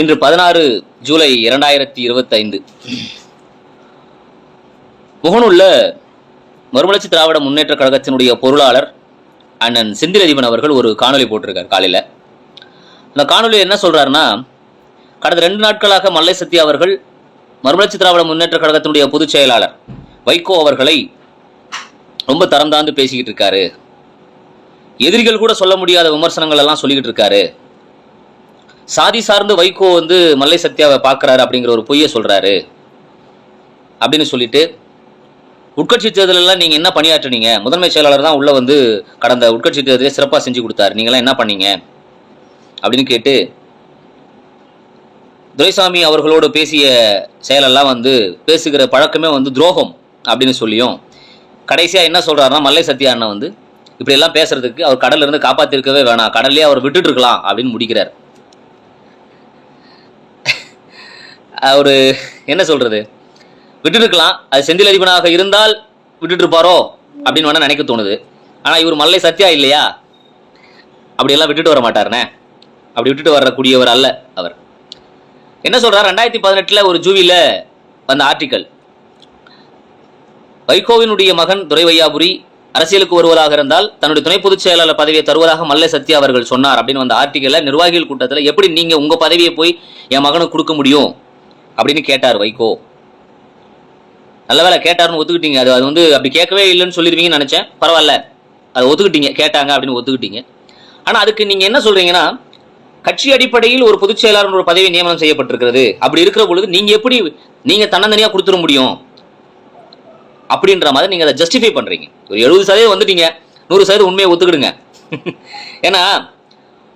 இன்று பதினாறு ஜூலை இரண்டாயிரத்தி இருபத்தைந்து. முகநூல்ல மறுமலர்ச்சி திராவிட முன்னேற்ற கழகத்தினுடைய பொருளாளர் அண்ணன் செந்திலதிபன் அவர்கள் ஒரு காணொலி போட்டிருக்கார் காலையில. அந்த காணொலி என்ன சொல்றாருன்னா கடந்த ரெண்டு நாட்களாக மல்லை சத்யா அவர்கள் மறுமலர்ச்சி திராவிட முன்னேற்ற கழகத்தினுடைய பொதுச் செயலாளர் வைகோ அவர்களை ரொம்ப தரம் தாழ்ந்து பேசிக்கிட்டு இருக்காரு. எதிரிகள் கூட சொல்ல முடியாத விமர்சனங்கள் எல்லாம் சொல்லிக்கிட்டு இருக்காரு. சாதி சார்ந்து வைகோ வந்து மல்லை சத்யாவை பார்க்குறாரு அப்படிங்கிற ஒரு பொய்யை சொல்கிறாரு அப்படின்னு சொல்லிட்டு உட்கட்சி தேர்தலெல்லாம் நீங்கள் என்ன பணியாற்றுனீங்க? முதன்மை செயலாளர் தான் உள்ளே வந்து கடந்த உட்கட்சி தேர்தலே சிறப்பாக செஞ்சு கொடுத்தாரு. நீங்களாம் என்ன பண்ணீங்க? அப்படின்னு கேட்டு துரைசாமி அவர்களோடு பேசிய செயலெல்லாம் வந்து பேசுகிற பழக்கமே வந்து துரோகம் அப்படின்னு சொல்லியும் கடைசியாக என்ன சொல்கிறாருன்னா மல்லை சத்யா அண்ணன் வந்து இப்படியெல்லாம் பேசுறதுக்கு அவர் கடல்ல இருந்து வேணாம். கடல்லே அவர் விட்டுட்டு இருக்கலாம் அப்படின்னு முடிக்கிறார். ஒரு என்ன சொல்றது? விட்டுட்டு இருக்கலாம் அது செந்தில் அதிபனாக இருந்தால் விட்டுட்டு இருப்பாரோ அப்படின்னு வேணா நினைக்க தோணுது. ஆனா இவர் மல்லை சத்யா இல்லையா? அப்படியெல்லாம் விட்டுட்டு வர மாட்டாருனே. அப்படி விட்டுட்டு வரக்கூடியவர் அல்ல அவர். என்ன சொல்றார்? ரெண்டாயிரத்தி பதினெட்டுல ஒரு ஜூவில வந்த ஆர்டிக்கல். வைகோவினுடைய மகன் துரைவையாபுரி அரசியலுக்கு வருவதாக இருந்தால் தன்னுடைய துணை பொதுச் செயலாளர் பதவியை தருவதாக மல்லை சத்யா அவர்கள் சொன்னார் அப்படின்னு வந்த ஆர்டிக்கல்ல நிர்வாகிகள் கூட்டத்தில் எப்படி நீங்க உங்க பதவியை போய் என் மகனுக்கு கொடுக்க முடியும்? அப்படின்னு கேட்டார் வைகோ. நல்ல வேலை கேட்டாருன்னு ஒத்துக்கிட்டீங்க. அது அது வந்து அப்படி கேட்கவே இல்லைன்னு சொல்லிடுவீங்கன்னு நினச்சேன். பரவாயில்ல. அதை ஒத்துக்கிட்டீங்க. கேட்டாங்க அப்படின்னு ஒத்துக்கிட்டீங்க. ஆனால் அதுக்கு நீங்கள் என்ன சொல்கிறீங்கன்னா கட்சி அடிப்படையில் ஒரு பொதுச் செயலாளர் ஒரு பதவி நியமனம் செய்யப்பட்டிருக்கிறது. அப்படி இருக்கிற பொழுது நீங்கள் எப்படி நீங்கள் தன்னந்தனியாக கொடுத்துட முடியும்? அப்படின்ற மாதிரி நீங்கள் அதை ஜஸ்டிஃபை பண்ணுறீங்க ஒரு எழுபது சதவீதம் வந்துட்டீங்க. நூறு சதவீதம் உண்மையை ஒத்துக்கிடுங்க. ஏன்னா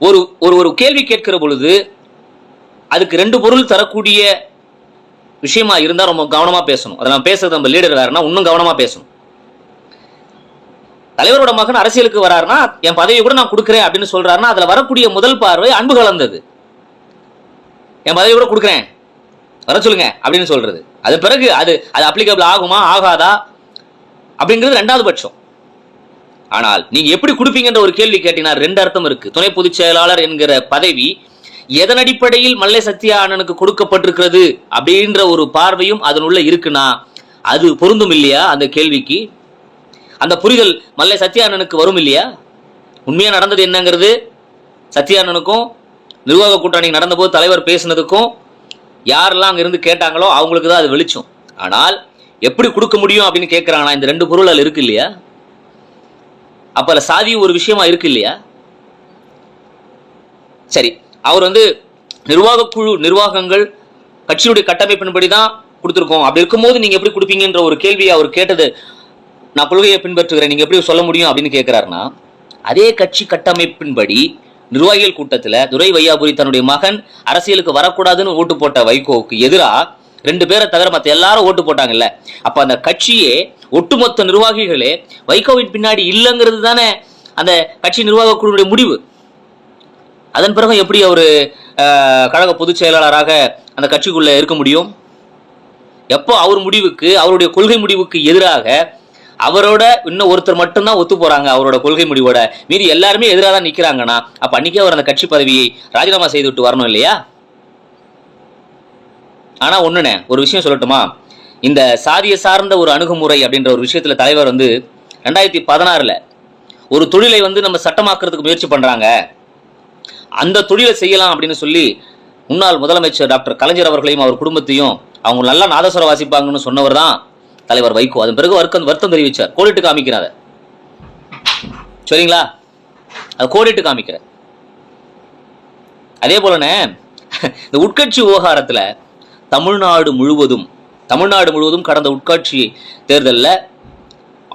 ஒரு ஒரு ஒரு கேள்வி கேட்கிற பொழுது அதுக்கு ரெண்டு பொருள் தரக்கூடிய விஷயமா இருந்தா ரொம்ப கவனமா பேசணும். அதை நம்ம பேசுறது நம்ம லீடர் வேறுனா இன்னும் கவனமா பேசணும். தலைவரோட மகன் அரசியலுக்கு வராருன்னா என் பதவியை கூட நான் கொடுக்குறேன் அப்படின்னு சொல்றாருன்னா அதுல வரக்கூடிய முதல் பார்வை அன்பு கலந்தது. என் பதவி கூட கொடுக்குறேன். வர சொல்லுங்க அப்படின்னு சொல்றது. அது பிறகு அது அது அப்ளிகபிள் ஆகுமா ஆகாதா அப்படிங்கிறது ரெண்டாவது பட்சம். ஆனால் நீங்க எப்படி கொடுப்பீங்கன்ற ஒரு கேள்வி கேட்டீங்கன்னா ரெண்டு அர்த்தம் இருக்கு. துணை பொதுச் செயலாளர் என்கிற பதவி எதன் அடிப்படையில் மல்லை சத்யா அண்ணனுக்கு கொடுக்கப்பட்டிருக்கிறது அப்படின்ற ஒரு பார்வையும் அதனுள்ள இருக்குன்னா அது பொருந்தும் இல்லையா அந்த கேள்விக்கு? அந்த புரிதல் மல்லை சத்யா அண்ணனுக்கு வரும் இல்லையா? உண்மையா நடந்தது என்னங்கிறது சத்யா அண்ணனுக்கும் நிர்வாக கூட்டணி நடந்தபோது தலைவர் பேசினதுக்கும் யாரெல்லாம் அங்கிருந்து கேட்டாங்களோ அவங்களுக்கு தான் அது வெளிச்சம். ஆனால் எப்படி கொடுக்க முடியும் அப்படின்னு கேட்கறாங்கன்னா இந்த ரெண்டு பொருள் இருக்கு இல்லையா? அப்ப சாதி ஒரு விஷயமா இருக்கு இல்லையா? சரி அவர் வந்து நிர்வாகக்குழு நிர்வாகங்கள் கட்சியுடைய கட்டமைப்பின்படி தான் கொடுத்துருக்கோம். அப்படி இருக்கும்போது நீங்கள் எப்படி கொடுப்பீங்கன்ற ஒரு கேள்வியை அவர் கேட்டது நான் கொள்கையை பின்பற்றுகிறேன். நீங்கள் எப்படி சொல்ல முடியும் அப்படின்னு கேட்குறாருன்னா அதே கட்சி கட்டமைப்பின்படி நிர்வாகிகள் கூட்டத்தில் துரை வையாபுரி தன்னுடைய மகன் அரசியலுக்கு வரக்கூடாதுன்னு ஓட்டு போட்ட வைகோவுக்கு எதிராக ரெண்டு பேரை தவிர மற்ற எல்லாரும் ஓட்டு போட்டாங்கல்ல. அப்ப அந்த கட்சியே ஒட்டுமொத்த நிர்வாகிகளே வைகோவின் பின்னாடி இல்லைங்கிறது தானே அந்த கட்சி நிர்வாக குழுவுடைய முடிவு. அதன் பிறகு எப்படி அவர் கழக பொதுச் செயலாளராக அந்த கட்சிக்குள்ளே இருக்க முடியும்? எப்போ அவர் முடிவுக்கு அவருடைய கொள்கை முடிவுக்கு எதிராக அவரோட இன்னும் ஒருத்தர் மட்டும்தான் ஒத்து போறாங்க அவரோட கொள்கை முடிவோட. மீறி எல்லாருமே எதிராக தான் நிக்கிறாங்கன்னா அப்ப அன்னைக்கே அவர் அந்த கட்சி பதவியை ராஜினாமா செய்து விட்டு வரணும் இல்லையா? ஆனா ஒன்றுண்ணே ஒரு விஷயம் சொல்லட்டுமா? இந்த சாதிய சார்ந்த ஒரு அணுகுமுறை அப்படின்ற ஒரு விஷயத்துல தலைவர் வந்து ரெண்டாயிரத்தி பதினாறுல ஒரு தொழிலை வந்து நம்ம சட்டமாக்குறதுக்கு முயற்சி பண்றாங்க. அந்த தொழிலை செய்யலாம் அப்படின்னு சொல்லி முன்னாள் முதலமைச்சர் டாக்டர் கலைஞர் அவர்களையும் அவர் குடும்பத்தையும் அவங்க நல்லா நாதஸ்வரம் வாசிப்பாங்கன்னு சொன்னவர் தான் தலைவர் வைகோ. அதன் பிறகு வருத்தம் வருத்தம் தெரிவிச்சார். கோடிட்டு காமிக்கிறார் சரிங்களா? அது கோடிட்டு காமிக்கிறேன் அதே போலனே இந்த உட்கட்சி விவகாரத்துல தமிழ்நாடு முழுவதும் தமிழ்நாடு முழுவதும் கடந்த உட்காட்சி தேர்தலில்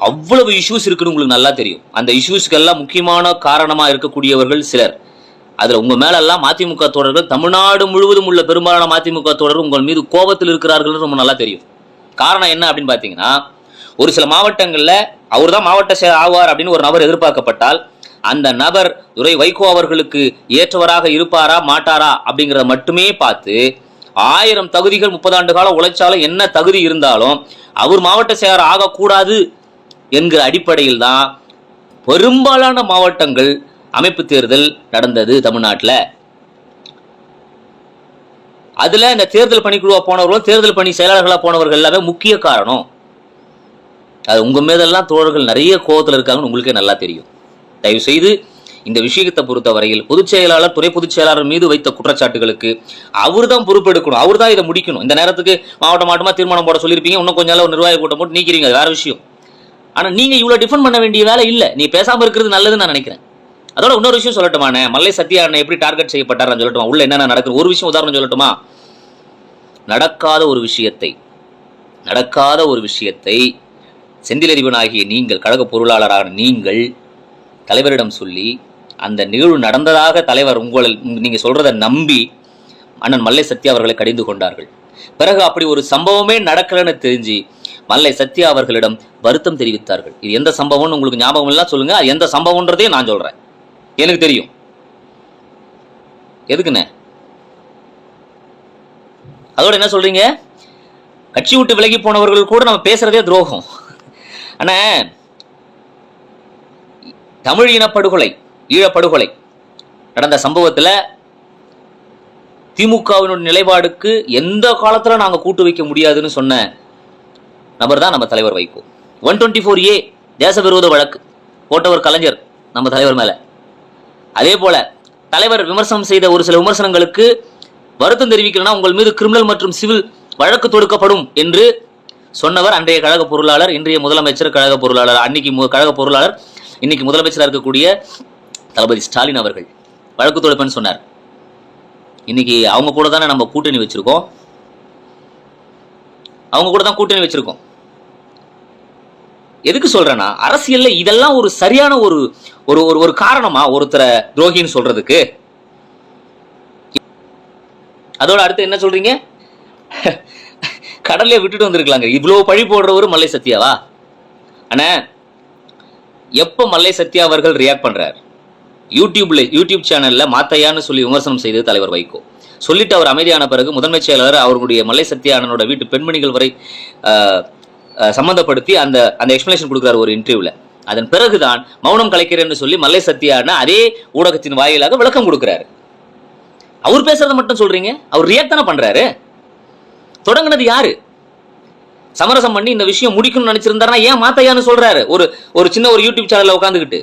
அவ்வளவு இஷ்யூஸ் இருக்குன்னு உங்களுக்கு நல்லா தெரியும். அந்த இஷ்யூஸ்க்கெல்லாம் முக்கியமான காரணமா இருக்கக்கூடியவர்கள் சிலர். அதுல உங்க மேலெல்லாம் மதிமுக தோழர்கள் தமிழ்நாடு முழுவதும் உள்ள பெரும்பாலான மதிமுக தோழர்கள் உங்கள் மீது கோபத்தில் இருக்கிறார்கள் ரொம்ப நல்லா தெரியும். காரணம் என்ன அப்படின்னு பாத்தீங்கன்னா ஒரு சில மாவட்டங்கள்ல அவர் தான் மாவட்ட செயலர் ஆவார் அப்படின்னு ஒரு நபர் எதிர்பார்க்கப்பட்டால் அந்த நபர் துரை வைகோ அவர்களுக்கு ஏற்றவராக இருப்பாரா மாட்டாரா அப்படிங்கிறத மட்டுமே பார்த்து ஆயிரம் தகுதிகள் முப்பது ஆண்டு காலம் உழைச்சாலும் என்ன தகுதி இருந்தாலும் அவர் மாவட்ட செயலர் ஆகக்கூடாது என்கிற அடிப்படையில் தான் பெரும்பாலான மாவட்டங்கள் அமைப்பு தேர்தல் நடந்தது தமிழ்நாட்டில். அதுல இந்த தேர்தல் பணிக்குழுவா போனவர்களும் தேர்தல் பணி செயலாளர்களாக போனவர்கள் எல்லாமே முக்கிய காரணம். அது உங்க மீதெல்லாம் தோழர்கள் நிறைய கோவத்தில் இருக்காங்கன்னு உங்களுக்கே நல்லா தெரியும். தயவு செய்து இந்த விஷயத்தை பொறுத்த வரையில் பொதுச் செயலாளர் துணை பொதுச் செயலாளர் மீது வைத்த குற்றச்சாட்டுகளுக்கு அவர் தான் பொறுப்பெடுக்கணும். அவர் தான் இதை முடிக்கணும். இந்த நேரத்துக்கு மாவட்ட மாவட்டமா தீர்மானம் போட சொல்லியிருப்பீங்க. இன்னும் கொஞ்ச நாள் நிர்வாக கூட்டம் போட்டு நீக்கிறீங்க. அது வேற விஷயம். ஆனா நீங்க இவ்வளவு டிஃபெண்ட் பண்ண வேண்டிய வேலை இல்லை. நீ பேசாம இருக்கிறது நல்லதுன்னு நான் நினைக்கிறேன். அதோட இன்னொரு விஷயம் சொல்லட்டுமாண்ணே? மல்லை சத்யா எப்படி டார்கெட் செய்யப்பட்டார் சொல்லட்டுமா? உள்ள என்னென்ன நடக்குது? ஒரு விஷயம் உதாரணம் சொல்லட்டுமா? நடக்காத ஒரு விஷயத்தை நடக்காத ஒரு விஷயத்தை செந்திலறிவனாகிய நீங்கள் கழக பொருளாளரான நீங்கள் தலைவரிடம் சொல்லி அந்த நிகழ்வு நடந்ததாக தலைவர் உங்களை நீங்கள் சொல்கிறத நம்பி அண்ணன் மல்லை சத்யா அவர்களை கடிந்து கொண்டார்கள். பிறகு அப்படி ஒரு சம்பவமே நடக்கலன்னு தெரிஞ்சு மல்லை சத்யா அவர்களிடம் வருத்தம் தெரிவித்தார்கள். இது எந்த சம்பவம்னு உங்களுக்கு ஞாபகம் எல்லாம் சொல்லுங்கள் அது எந்த சம்பவம்ன்றதையும் நான் சொல்கிறேன் எனக்கு தெரியும். எதுக்குண்ணே? அதோட என்ன சொல்றீங்க? கட்சி விட்டு விலகி போனவர்கள் கூட நம்ம பேசுறதே துரோகம். ஆனா தமிழ் இனப்படுகொலை ஈழப்படுகொலை நடந்த சம்பவத்தில் திமுகவினுடைய நிலைப்பாடுக்கு எந்த காலத்துல நாங்க கூட்டு வைக்க முடியாதுன்னு சொன்ன நபர் தான் நம்ம தலைவர் Vaiko. One twenty four A தேச விரோத வழக்கு. போட்டவர் கலைஞர் நம்ம தலைவர் மேல. அதே போல தலைவர் விமர்சனம் செய்த ஒரு சில விமர்சனங்களுக்கு வருத்தம் தெரிவிக்கலனா உங்கள் மீது கிரிமினல் மற்றும் சிவில் வழக்கு தொடுக்கப்படும் என்று சொன்னவர் அன்றைய கழக பொருளாளர் இன்றைய முதலமைச்சர் கழக பொருளாளர் அன்னைக்கு மு- கழக பொருளாளர் இன்னைக்கு முதலமைச்சராக இருக்கக்கூடிய தளபதி ஸ்டாலின் அவர்கள் வழக்கு தொடுப்பேன்னு சொன்னார். இன்னைக்கு அவங்க கூட தானே நம்ம கூட்டணி வச்சிருக்கோம். அவங்க கூட தான் கூட்டணி வச்சிருக்கோம். எதுக்கு சொல்றேன்னா அரசியல்ல இதெல்லாம் ஒரு சரியான ஒரு ஒரு ஒரு ஒரு காரணமா ஒருத்தரை துரோகின்னு சொல்றதுக்கு? அதோட அடுத்து என்ன சொல்றீங்க? கடல்ல விட்டுட்டு வந்திருக்கலாங்க. இவ்வளவு பழி போடுறவரு மல்லை சத்யாவா அண்ணா எப்ப மல்லை சத்யா அவர்கள் ரியாக்ட் பண்றார்? யூடியூப்ல யூடியூப் சேனல்ல மாத்தையான்னு சொல்லி விமர்சனம் செய்தது தலைவர் வைகோ. சொல்லிட்டு அவர் அமைதியான பிறகு முதன்மைச் செயலாளர் அவருடைய மல்லை சத்யா வீட்டு பெண்மணிகள் வரை சம்மந்தப்படுத்தி அந்த அந்த எக்ஸ்பிளேஷன் கொடுக்குறாரு ஒரு இன்டர்வியூல அதன் பிறகுதான் மௌனம் கலைக்கிறேன்னு சொல்லி மல்லை சத்யா அதே ஊடகத்தின் வாயிலாக விளக்கம் கொடுக்குறாரு. அவர் பேசுறத மட்டும் சொல்றீங்க? அவர் ரியாக்ட் தானே பண்றாரு? தொடங்கினது யாரு? சமரசம் பண்ணி இந்த விஷயம் முடிக்கணும்னு நினைச்சிருந்தாருன்னா ஏன் மாத்தையான்னு சொல்றாரு? ஒரு ஒரு சின்ன ஒரு யூடியூப் சேனல்ல உட்காந்துக்கிட்டு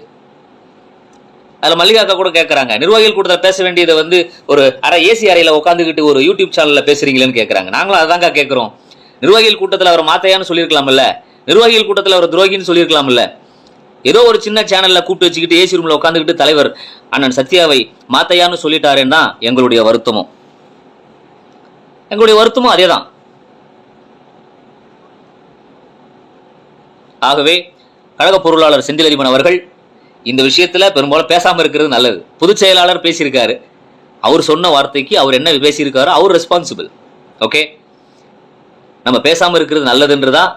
அதுல மல்லிகாக்கா கூட கேட்கறாங்க நிர்வாகிகள் கூட்டத்தில் பேச வேண்டியதை வந்து ஒரு அரை ஏசி அறையில உட்காந்துக்கிட்டு ஒரு யூடியூப் சேனல்ல பேசுறீங்களேன்னு கேட்கறாங்க நாங்களும் அதாங்க கேட்குறோம் நிர்வாகிகள் கூட்டத்தில் அவர் மாத்தையான்னு சொல்லியிருக்கலாம்ல. நிர்வாகிகள் கூட்டத்தில் அவர் துரோகின்னு சொல்லியிருக்கலாம்ல. ஏதோ ஒரு சின்ன சேனல்ல கூப்பிட்டு வச்சுக்கிட்டு ஏசி ரூம்ல உட்காந்துக்கிட்டு தலைவர் அண்ணன் சத்யாவை மாத்தையான்னு சொல்லிட்டாருன்னு தான் எங்களுடைய வருத்தமும். எங்களுடைய வருத்தமும் அதேதான். ஆகவே கழக பொருளாளர் செந்திலதிபன் அவர்கள் இந்த விஷயத்துல பெரும்பாலும் பேசாம இருக்கிறது நல்லது. பொதுச் செயலாளர் பேசியிருக்காரு. அவர் சொன்ன வார்த்தைக்கு அவர் என்ன பேசியிருக்காரோ அவர் ரெஸ்பான்சிபிள் ஓகே நம்ம பேசாம இருக்கிறது நல்லதுன்றதா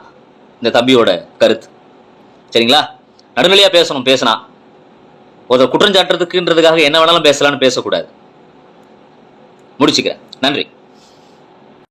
இந்த தம்பியோட கருத்து. சரிங்களா? நடுநிலையா பேசணும் பேசினா. ஒருத்தர் குற்றம் சாட்டுறதுக்குன்றதுக்காக என்ன வேணாலும் பேசலாம்னு பேசக்கூடாது. முடிச்சுக்கிறேன். நன்றி.